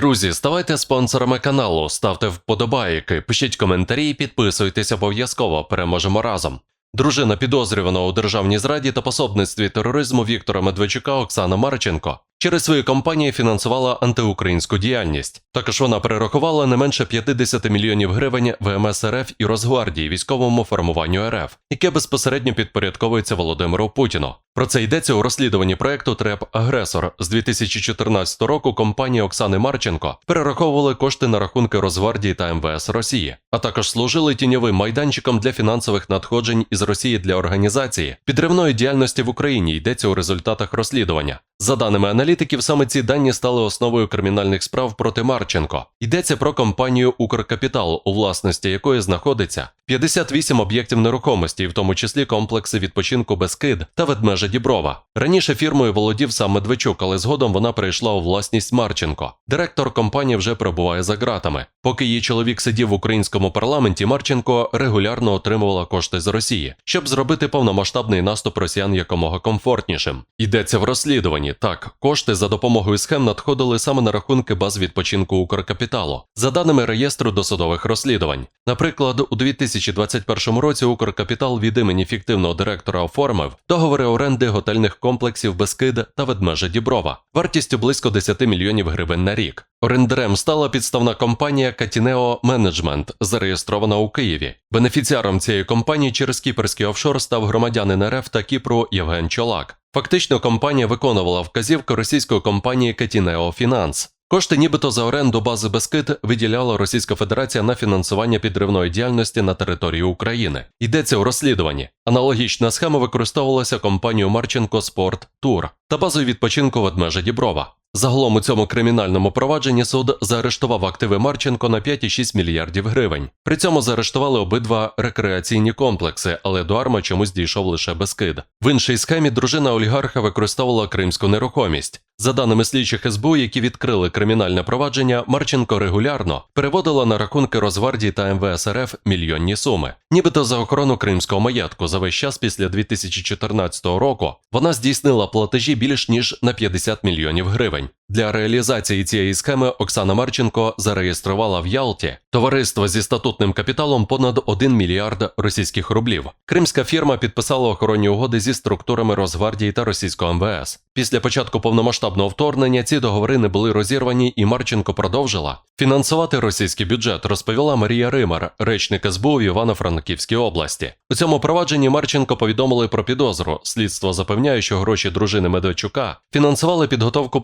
Друзі, ставайте спонсорами каналу, ставте вподобайки, пишіть коментарі, підписуйтесь обов'язково. Переможемо разом. Дружина підозрюваного у державній зраді та пособництві тероризму Віктора Медведчука Оксана Марченко через свої компанії фінансувала антиукраїнську діяльність. Також вона перерахувала не менше 50 мільйонів гривень ВМС РФ і Росгвардії військовому формуванню РФ, яке безпосередньо підпорядковується Володимиру Путіну. Про це йдеться у розслідуванні проекту ТРЕП Агресор з 2014 року. Компанії Оксани Марченко перераховували кошти на рахунки Росгвардії та МВС Росії, а також служили тіньовим майданчиком для фінансових надходжень із Росії для організації підривної діяльності в Україні. Йдеться у результатах розслідування. За даними аналітиків, саме ці дані стали основою кримінальних справ проти Марченко. Йдеться про компанію Укркапітал, у власності якої знаходиться 58 об'єктів нерухомості, в тому числі комплекси відпочинку Бескид та ведмежа Діброва. Раніше фірмою володів сам Медведчук, але згодом вона перейшла у власність Марченко. Директор компанії вже перебуває за ґратами. Поки її чоловік сидів в українському парламенті, Марченко регулярно отримувала кошти з Росії, щоб зробити повномасштабний наступ росіян якомога комфортнішим. Йдеться в розслідуванні. Так, кошти за допомогою схем надходили саме на рахунки баз відпочинку Укркапіталу, за даними реєстру досудових розслідувань. Наприклад, у 2021 році Укркапітал від імені фіктивного директора оформив договори оренди готельних комплексів Бескид та Ведмежа Діброва вартістю близько 10 мільйонів гривень на рік. Орендарем стала підставна компанія Катінео Менеджмент, зареєстрована у Києві. Бенефіціаром цієї компанії через кіперський офшор став громадянин РФ та Кіпру Євген Чолак. Фактично, компанія виконувала вказівки російської компанії Катінео Фінанс. Кошти, нібито за оренду бази Бескид, виділяла Російська Федерація на фінансування підривної діяльності на території України. Йдеться у розслідуванні. Аналогічна схема використовувалася компанією Марченко Спорт Тур та базою відпочинку ведмежа Діброва. Загалом у цьому кримінальному провадженні суд заарештував активи Марченко на 5,6 мільярдів гривень. При цьому заарештували обидва рекреаційні комплекси, але до арма чомусь дійшов лише Бескид. В іншій схемі дружина олігарха використовувала кримську нерухомість. За даними слідчих СБУ, які відкрили кримінальне провадження, Марченко регулярно переводила на рахунки Росгвардії та МВС РФ мільйонні суми. Нібито за охорону кримського маєтку за весь час після 2014 року вона здійснила платежі більш ніж на 50 мільйонів гривень. Для реалізації цієї схеми Оксана Марченко зареєструвала в Ялті товариство зі статутним капіталом понад 1 мільярд російських рублів. Кримська фірма підписала охоронні угоди зі структурами Росгвардії та російського МВС. Після початку повномасштабного вторгнення ці договори не були розірвані, і Марченко продовжила фінансувати російський бюджет, розповіла Марія Римар, речник СБУ в Івано-Франківській області. У цьому провадженні Марченко повідомили про підозру. Слідство запевняє, що гроші дружини Медведчука фінансували підготовку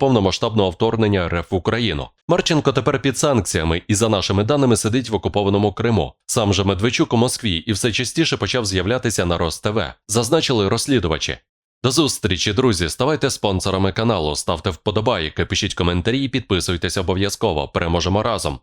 повномасштабного вторгнення РФ в Україну. Марченко тепер під санкціями і, за нашими даними, сидить в окупованому Криму. Сам же Медведчук у Москві і все частіше почав з'являтися на РосТВ, зазначили розслідувачі. До зустрічі, друзі. Ставайте спонсорами каналу, ставте вподобайки, пишіть коментарі і підписуйтесь обов'язково. Переможемо разом.